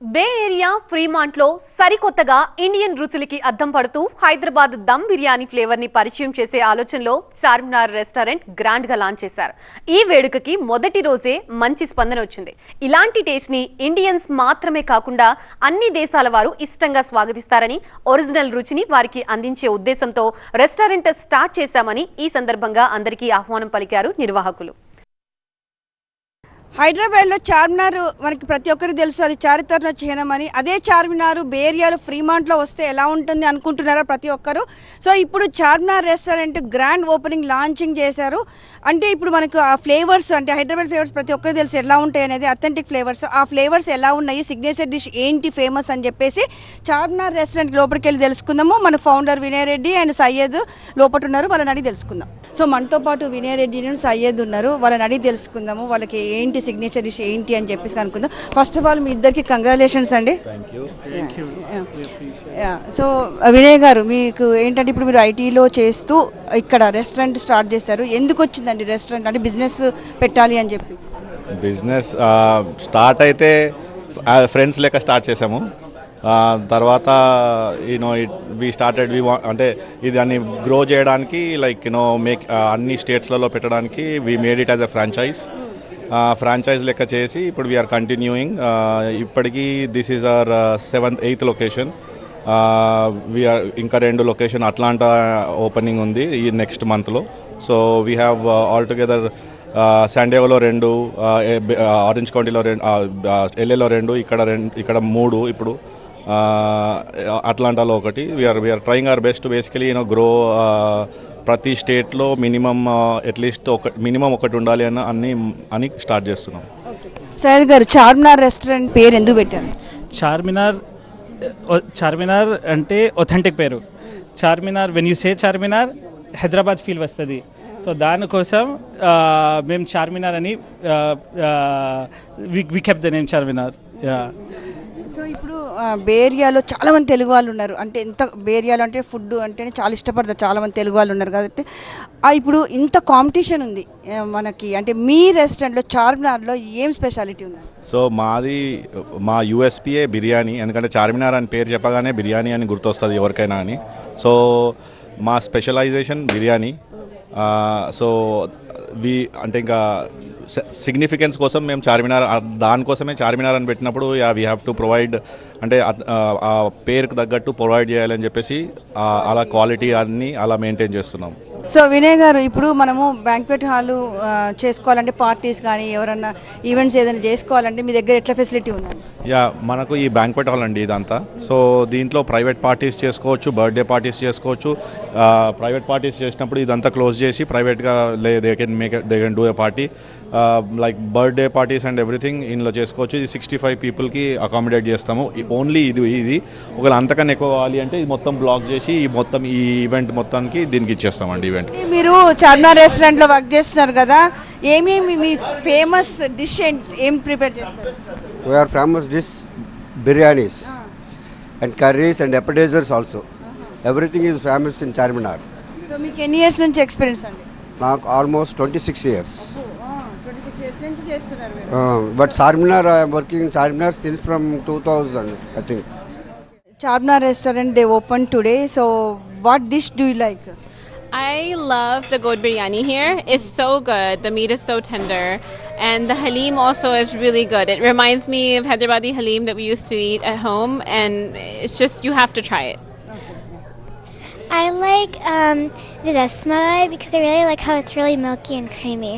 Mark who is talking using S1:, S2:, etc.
S1: బే area ఫ్రీమాంట్లో సరికొత్తగా Indian రుచులకి అద్దం పడుతూ హైదరాబాద్ దమ్ బిర్యానీ ఫ్లేవర్ని పరిచయం చేసే ఆలోచనలో చార్మినార్ రెస్టారెంట్ గ్రాండ్గా లాంచ్ చేశారు. ఈ వేడుకకి మొదటి రోజే మంచి స్పందన వచ్చింది. ఇలాంటి టేస్ట్ని ఇండియన్స్ మాత్రమే కాకుండా అన్ని దేశాల వారు ఇష్టంగా స్వాగతిస్తారని ఒరిజినల్ రుచిని వారికి అందించే ఉద్దేశంతో రెస్టారెంట్ స్టార్ట్ చేశామని ఈ సందర్భంగా అందరికీ ఆహ్వానం పలికారు నిర్వాహకులు.
S2: హైదరాబాద్లో చార్మినార్ మనకి ప్రతి ఒక్కరికి తెలుసు అది చారిత్రక చిహ్నం అని. అదే చార్మినార్ బేరియాలో ఫ్రీమాంట్లో వస్తే ఎలా ఉంటుంది అనుకుంటున్నారా ప్రతి ఒక్కరు? సో ఇప్పుడు Charminar restaurant grand opening launching చేశారు. అంటే ఇప్పుడు మనకు ఆ ఫ్లేవర్స్ అంటే హైదరాబాద్ ఫ్లేవర్స్ ప్రతి ఒక్కరికి తెలుసు ఎలా ఉంటాయి అనేది అథెంటిక్ ఫ్లేవర్స్ ఆ ఫ్లేవర్స్ ఎలా ఉన్నాయి సిగ్నేచర్ డిష్ ఏంటి ఫేమస్ అని చెప్పేసి చార్మినార్ రెస్టారెంట్ లోపలికి వెళ్ళి తెలుసుకుందాము. మన ఫౌండర్ వినయ్ రెడ్డి అండ్ సయ్యద్ లోపల ఉన్నారు వాళ్ళని అడిగి తెలుసుకుందాం. సో మనతో పాటు వినయ్ రెడ్డి సయ్యద్ ఉన్నారు వాళ్ళని అడిగి తెలుసుకుందాము. వాళ్ళకి ఏంటి సిగ్నేచర్ డిష్ ఏంటి అని చెప్పేసి కనుక్కుందాం. ఫస్ట్ ఆఫ్ ఆల్ మీ ఇద్దరికి కంగ్రాచులేషన్స్ అండి. సో వినయ్ గారు మీకు ఏంటంటే ఇప్పుడు మీరు ఐటీలో చేస్తూ ఇక్కడ రెస్టారెంట్ స్టార్ట్ చేశారు ఎందుకు ఉందండి రెస్టారెంట్ అంటే బిజినెస్ పెట్టాలి అని చెప్పి?
S3: బిజినెస్ స్టార్ట్ అయితే ఫ్రెండ్స్ లెక్క స్టార్ట్ చేసాము. తర్వాత you know it we started we అంటే ఇది దాన్ని గ్రో చేయడానికి లైక్ యూనో మేక్ అన్ని స్టేట్స్లలో పెట్టడానికి we made it as a franchise franchise లెక్క చేసి ఇప్పుడు వీఆర్ కంటిన్యూయింగ్ ఇప్పటికీ this is our seventh eighth location ఇంకా రెండు లొకేషన్ అట్లాంటా ఓపెనింగ్ ఉంది ఈ నెక్స్ట్ మంత్లో so we have all together శాండియాగోలో రెండు ఆరెంజ్ కౌంటీలో రెండు ఎల్ఏలో రెండు ఇక్కడ రెండు ఇక్కడ మూడు ఇప్పుడు అట్లాంటాలో ఒకటి. We are we are trying our best basically you know grow ప్రతి స్టేట్లో మినిమమ్ అట్లీస్ట్ ఒక మినిమం ఒకటి ఉండాలి అని అన్ని అని స్టార్ట్ చేస్తున్నాం.
S2: సయ్యద్ గారు చార్మినార్ రెస్టారెంట్ పేరు ఎందుకు పెట్టారు?
S4: చార్మినార్ చార్మినార్ అంటే ఒథెంటిక్ పేరు. Charminar when you say Charminar Hyderabad feel వస్తుంది. సో దానికోసం మేము చార్మినార్ అని we kept the name Charminar. Yeah
S2: so ఇప్పుడు బేరియాలో చాలా మంది తెలుగు వాళ్ళు ఉన్నారు. అంటే ఎంత బేరియాలో అంటే ఫుడ్ అంటేనే చాలా ఇష్టపడతారు చాలా మంది తెలుగు వాళ్ళు ఉన్నారు కాబట్టి ఇప్పుడు ఇంత కాంపిటీషన్ ఉంది మనకి. అంటే మీ రెస్టారెంట్లో చార్మినార్లో ఏం స్పెషాలిటీ ఉంది?
S3: సో మాది మా యూఎస్పీఏ బిర్యానీ ఎందుకంటే చార్మినార్ అని పేరు చెప్పగానే బిర్యానీ అని గుర్తొస్తుంది ఎవరికైనా అని. సో మా స్పెషలైజేషన్ బిర్యానీ. సో వి అంటే ఇంకా సిగ్నిఫికెన్స్ కోసం మేము చార్మినార్ దానికోసమే చార్మినార్ అని పెట్టినప్పుడు yeah we have to provide అంటే ఆ, పేరుకు తగ్గట్టు ప్రొవైడ్ చేయాలని చెప్పేసి అలా క్వాలిటీ అన్నీ అలా మెయింటైన్ చేస్తున్నాం.
S2: సో వినయ్ గారు ఇప్పుడు మనము బ్యాంక్వెట్ హాల్ చేసుకోవాలంటే పార్టీస్ కానీ ఎవరన్నా ఈవెంట్స్ ఏదైనా చేసుకోవాలంటే మీ దగ్గర ఎట్లా ఫెసిలిటీ ఉందండి?
S3: యా మనకు ఈ బ్యాంక్వెట్ హాల్ అండి ఇదంతా. సో దీంట్లో ప్రైవేట్ పార్టీస్ చేసుకోవచ్చు బర్త్డే పార్టీస్ చేసుకోవచ్చు. ప్రైవేట్ పార్టీస్ చేసినప్పుడు ఇదంతా క్లోజ్ చేసి ప్రైవేట్గా లే they can make they can do a party like birthday parties and everything ఇందులో చేసుకోవచ్చు. ఇది సిక్స్టీ ఫైవ్ పీపుల్కి అకామిడేట్ చేస్తాము. ఓన్లీ ఇది ఇది. ఒకవేళ అంతకన్నా ఎక్కువ కావాలి అంటే ఇది మొత్తం బ్లాక్ చేసి ఈ మొత్తం ఈ ఈవెంట్ మొత్తానికి దీనికి ఇచ్చేస్తామండి ఈవెంట్
S2: మీరు చార్మినార్ రెస్టారెంట్లో వర్క్ చేస్తున్నారు కదా ఏమేమి మీ ఫేమస్ డిష్ ఏం ప్రిపేర్ చేస్తారు?
S5: We are famous dish biryanis and curries and appetizers also. Everything is famous in Charminar.
S2: So మీకు ఎన్ని ఇయర్స్ నుంచి ఎక్స్పీరియన్స్ అండి?
S5: 26 years.
S2: Twenty six years నుంచి చేస్తున్నారు మీరు
S5: Uh, but Charminar, I am working in Charminar since from 2000, I think.
S2: Charminar restaurant they open today so what dish do you like
S6: I love the goat biryani here. It's so good. The meat is so tender. And the halim also is really good. It reminds me of Hyderabadi halim that we used to eat at home. And it's just, you have to try it.
S7: I like um, the rasmalai because I really like how it's really milky and creamy.